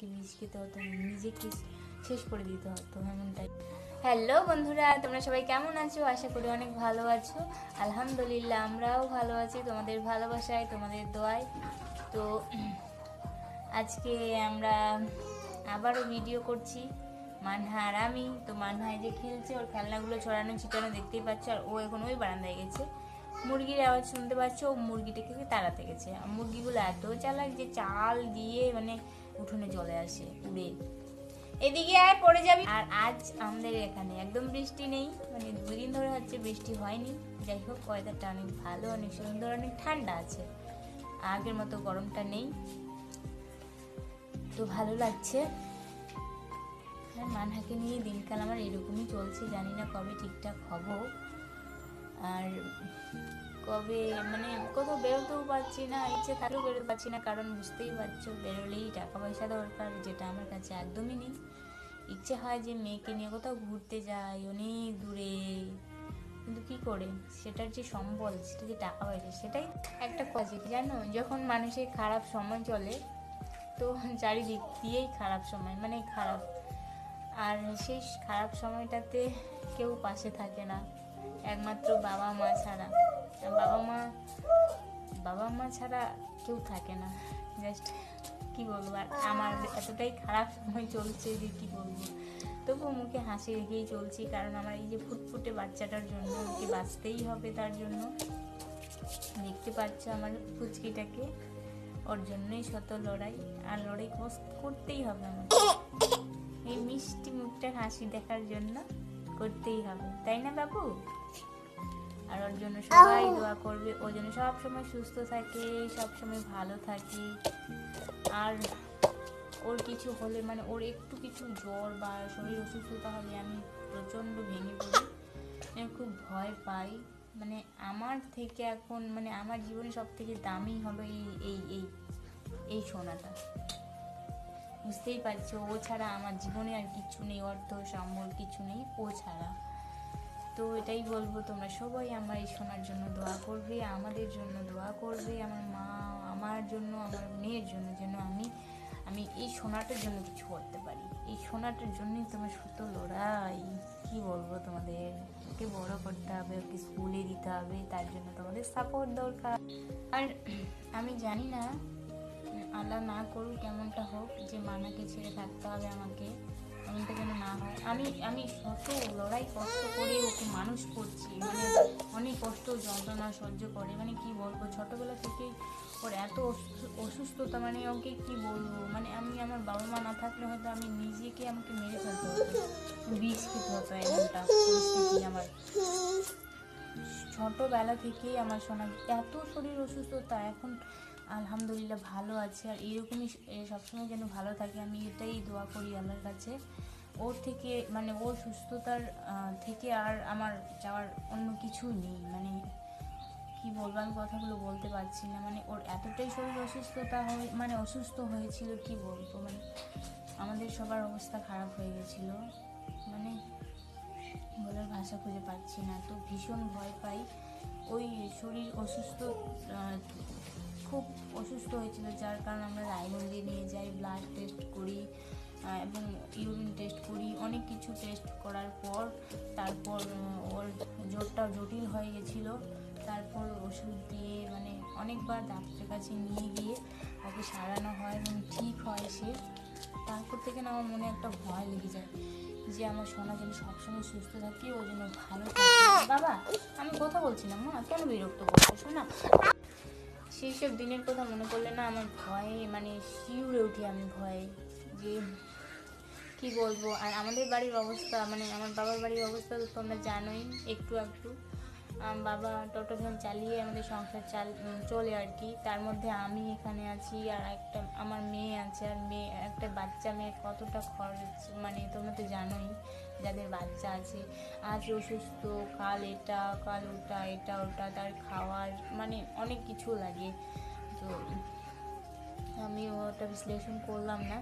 আমাকে বিষ খেতে হতো, নিজেকে শেষ করে দিতে হতো এমনটাই হ্যালো বন্ধুরা, তোমরা সবাই কেমন আছো? আশা করি অনেক ভালো আছো। আলহামদুলিল্লাহ, আমরাও ভালো আছি তোমাদের ভালোবাসায়, তোমাদের দোয়ায়। তো, আজকে আমরা আবারও ভিডিও করছি মানহা আর আমি। তো মানহা যে খেলছে, ওর খেলনাগুলো ছড়ানো ছিটানো দেখতেই পাচ্ছ, আর ও এখন ওই বারান্দায় গেছে। মুরগির আওয়াজ শুনতে পাচ্ছ, ও মুরগিটা মুরগিটাকে তাড়াতে গেছে। মুরগিগুলো এত চালাক যে চাল দিয়ে মানে উঠোনে চলে আসে উড়ে এদিকে আর পড়ে যাবি। আর আজ আমাদের এখানে একদম বৃষ্টি নেই। মানে দুই দিন ধরে হচ্ছে বৃষ্টি হয়নি। যাই হোক ওয়েদারটা অনেক ভালো, অনেক সুন্দর, অনেক ঠান্ডা আছে। আগের মতো গরমটা নেই। তো ভালো লাগছে। হ্যাঁ মানহাকে নিয়ে দিনকাল আমার এরকমই চলছে। জানি না কবে ঠিকঠাক হব। আর কবে? মানে কোথাও বেরোতেও পারছি না, ইচ্ছে থাকলেও বেরোতে পারছি না, কারণ বুঝতেই পারছ বেরোলেই টাকা পয়সা দরকার, যেটা আমার কাছে একদমই নেই। ইচ্ছে হয় যে মেয়েকে নিয়ে কোথাও ঘুরতে যাই, অনেক দূরে। কিন্তু কী করে? সেটার যে সম্বল, সেটা যে টাকা পয়সা সেটাই একটা পজিটিভ জানো, যখন মানুষের খারাপ সময় চলে, তো চারিদিক দিয়েই খারাপ সময় মানে খারাপ। আর সেই খারাপ সময়টাতে কেউ পাশে থাকে না। একমাত্র বাবা মা ছাড়া। বাবা মা বাবা মা ছাড়া কেউ থাকে না। জাস্ট কি বলব, আর আমার এতটাই খারাপ সময় চলছে যে কি বলব। তবুও মুখে হাসি রেখেই চলছি, কারণ আমার এই যে ফুটফুটে বাচ্চাটার জন্য, ওকে বাঁচতেই হবে তার জন্য। দেখতে পাচ্ছ আমার ফুচকিটাকে, ওর জন্যই শত লড়াই, আর লড়াই করতেই হবে আমাকে। এই মিষ্টি মুখটার হাসি দেখার জন্য করতেই হবে তাই না বাবু? আর ওর জন্য সবাই দোয়া করবে ওর জন্য সব সময় সুস্থ থাকে সব সময় ভালো থাকে। আর ওর কিছু হলে মানে ওর একটু কিছু জ্বর বা শরীর অসুস্থতা হলে আমি প্রচণ্ড ভেঙে পড়ি। আমি খুব ভয় পাই। মানে আমার থেকে এখন মানে আমার জীবনে সব থেকে দামি হলো এই এই এই এই সোনাটা। বুঝতেই পারছ, ও ছাড়া আমার জীবনে আর কিছু নেই, অর্থ, সম্বল, কিছু নেই, ও ছাড়া। তো এটাই বলব, তোমরা সবাই আমার এই সোনার জন্য দোয়া করবে, আমাদের জন্য দোয়া করবে, আমার মা, আমার জন্য, আমার মেয়ের জন্য যেন আমি আমি এই সোনাটার জন্য কিছু করতে পারি। এই সোনাটার জন্যই তোমার শত লড়াই। কি বলব তোমাদের? ওকে বড় করতে হবে, ওকে স্কুলে দিতে হবে, তার জন্য তোমাদের সাপোর্ট দরকার। আর আমি জানি না আল্লাহ না করুক কেমনটা হোক যে মানাকে ছেড়ে থাকতে হবে আমাকে, এমনটা যেন না হয়। আমি আমি শত লড়াই কষ্ট করে ওকে মানুষ করছি মানে অনেক কষ্ট যন্ত্রণা সহ্য করে। মানে কি বলব, ছোটোবেলা থেকেই ওর এত অসু- অসুস্থতা মানে ওকে কি বলব? মানে আমি আমার বাবা মা না থাকলে হয়তো আমি নিজেকে আমাকে মেরে ফেলতে হতো, বিষ খেতে হতো এমনটা পরিস্থিতি আমার। ছোটোবেলা থেকেই আমার শোনা, এত শরীর অসুস্থতা, এখন আলহামদুলিল্লাহ ভালো আছে। আর এরকমই সবসময় যেন ভালো থাকে, আমি এটাই দোয়া করি আল্লাহর কাছে। ওর থেকে মানে ওর সুস্থতার থেকে আর আমার যাওয়ার অন্য কিছুই নেই। মানে কি বলব, আমি কথাগুলো বলতে পারছি না। মানে ওর এতটাই শরীর অসুস্থতা হয়ে মানে অসুস্থ হয়েছিল, কি বলব? মানে আমাদের সবার অবস্থা খারাপ হয়ে গেছিল। মানে বলার ভাষা খুঁজে পাচ্ছি না। তো ভীষণ ভয় পাই। ওই শরীর অসুস্থ খুব অসুস্থ হয়েছিল, যার কারণে আমরা রায়গঞ্জে নিয়ে যাই ব্লাড টেস্ট করি এবং ইউরিন টেস্ট করি, অনেক কিছু টেস্ট করার পর, তারপর ওর জ্বরটা জটিল হয়ে গেছিল। তারপর ওষুধ দিয়ে মানে অনেকবার ডাক্তারের কাছে নিয়ে গিয়ে ওকে সারানো হয় এবং ঠিক হয় সে। তারপর থেকে না আমার মনে একটা ভয় লেগে যায় যে আমার সোনা যেন সবসময় সুস্থ থাকে, ও যেন ভালো বাবা, আমি কথা বলছিলাম, মা, কেন বিরক্ত করছ শোনা সেই সব দিনের কথা মনে করলে না আমার ভয়ে মানে শিউরে উঠি আমি ভয়ে যে কি বলব? আর আমাদের বাড়ির অবস্থা মানে আমার বাবার বাড়ির অবস্থা তো তোমরা জানোই একটু একটু বাবা টোটো ভ্যান চালিয়ে আমাদের সংসার চাল চলে আর কি। তার মধ্যে আমি এখানে আছি আর একটা আমার মেয়ে আছে আর একটা বাচ্চা মেয়ে কতটা খরচ মানে তোমরা তো জানোই যাদের বাচ্চা আছে। আজ অসুস্থ, কাল এটা, কাল ওটা, এটা ওটা, তার খাওয়ার মানে অনেক কিছু লাগে। তো আমি ওটা বিশ্লেষণ করলাম না।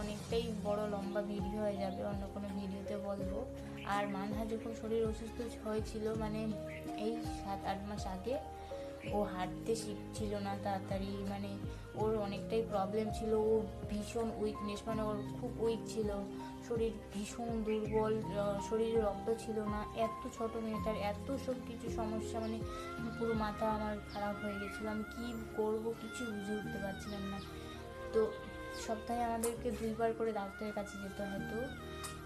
অনেকটাই বড় লম্বা ভিডিও হয়ে যাবে, অন্য কোনো ভিডিওতে বলব। আর মানহা যখন শরীর অসুস্থ হয়েছিল মানে এই সাত আট মাস আগে ও হাঁটতে শিখছিল না তাড়াতাড়ি মানে ওর অনেকটাই প্রবলেম ছিল। ও ভীষণ উইকনেস মানে ওর খুব উইক ছিল। শরীর ভীষণ দুর্বল শরীরে রক্ত ছিল না। এত ছোট মেয়েটার এত সব কিছু সমস্যা মানে পুরো মাথা আমার খারাপ হয়ে গেছিল। আমি কী করব? কিছু বুঝে উঠতে পারছিলাম না। তো সপ্তাহে আমাদেরকে দুইবার করে ডাক্তারের কাছে যেতে হতো।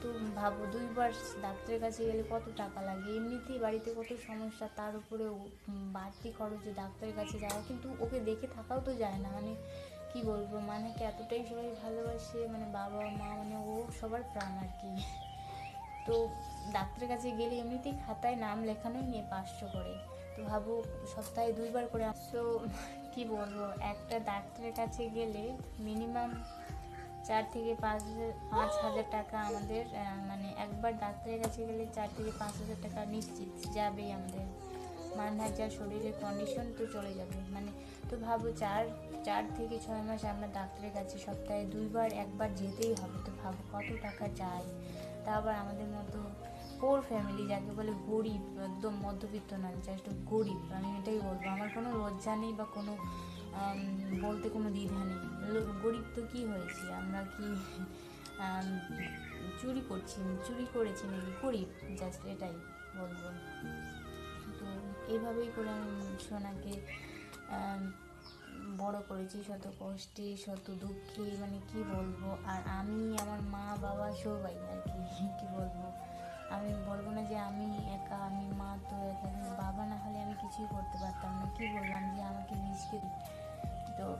তো ভাবো, দুইবার ডাক্তারের কাছে গেলে কত টাকা লাগে? এমনিতেই বাড়িতে কত সমস্যা, তার উপরে বাড়তি খরচে ডাক্তারের কাছে যাওয়া। কিন্তু ওকে দেখে থাকাও তো যায় না। মানে কি বলব? মানাকে এতটাই সবাই ভালোবাসে মানে বাবা মা মানে ও সবার প্রাণ আর কি। তো ডাক্তারের কাছে গেলে এমনিতেই খাতায় নাম লেখানোই নিয়ে পাঁচশো করে। তো ভাবো, সপ্তাহে দুইবার করে তো কি বলব, একটা ডাক্তারের কাছে গেলে মিনিমাম চার থেকে পাঁচ পাঁচ হাজার টাকা আমাদের মানে একবার ডাক্তারের কাছে গেলে চার থেকে পাঁচ হাজার টাকা নিশ্চিত যাবেই আমাদের। মানহার যা শরীরের কন্ডিশন তো চলে যাবে। মানে তো ভাবো, চার চার থেকে ছয় মাস আমরা ডাক্তারের কাছে সপ্তাহে দুইবার, একবার যেতেই হবে। তো ভাবো কত টাকা চাই তা আবার আমাদের মতো পোর ফ্যামিলি যাকে বলে গরিব, একদম মধ্যবিত্ত নয় জাস্ট গরিব। আমি এটাই বলব, আমার কোনো লজ্জা নেই বা কোনো বলতে কোনো দ্বিধা নেই। গরিব তো কী হয়েছে? আমরা কি চুরি করছি, চুরি করেছি নাকি? গরিব জাস্ট এটাই বলব। তো এইভাবেই করে আমি সোনাকে বড় করেছি। শত কষ্টে, শত দুঃখে মানে কি বলব? আর আমি, আমার মা, বাবা সবাই আর কি। কি বলব? আমি বলব না যে আমি একা, আমি মা তো একা বাবা না হলে আমি কিছুই করতে পারতাম না। কি বললাম যে আমাকে রিস্কে তো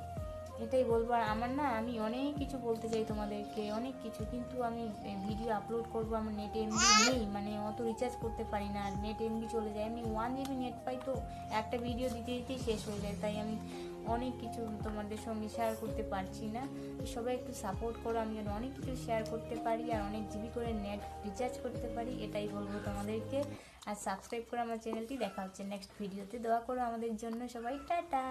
এটাই বলব। আর আমার না, আমি অনেক কিছু বলতে চাই তোমাদেরকে, অনেক কিছু। কিন্তু আমি ভিডিও আপলোড করব, আমার নেট এমবি নেই। মানে অত রিচার্জ করতে পারি না। আর নেট এমবি চলে যায়। আমি ওয়ান জিবি নেট পাই তো, একটা ভিডিও দিতে দিতেই শেষ হয়ে যায়। তাই আমি অনেক কিছু তোমাদের সঙ্গে শেয়ার করতে পারছি না। সবাই একটু সাপোর্ট করো, আমি যেন অনেক কিছু শেয়ার করতে পারি আর অনেক জিবি করে নেট রিচার্জ করতে পারি, এটাই বলব তোমাদেরকে। আর সাবস্ক্রাইব করে আমার চ্যানেলটি দেখা হচ্ছে নেক্সট ভিডিওতে দোয়া করো আমাদের জন্য সবাই। টাটা!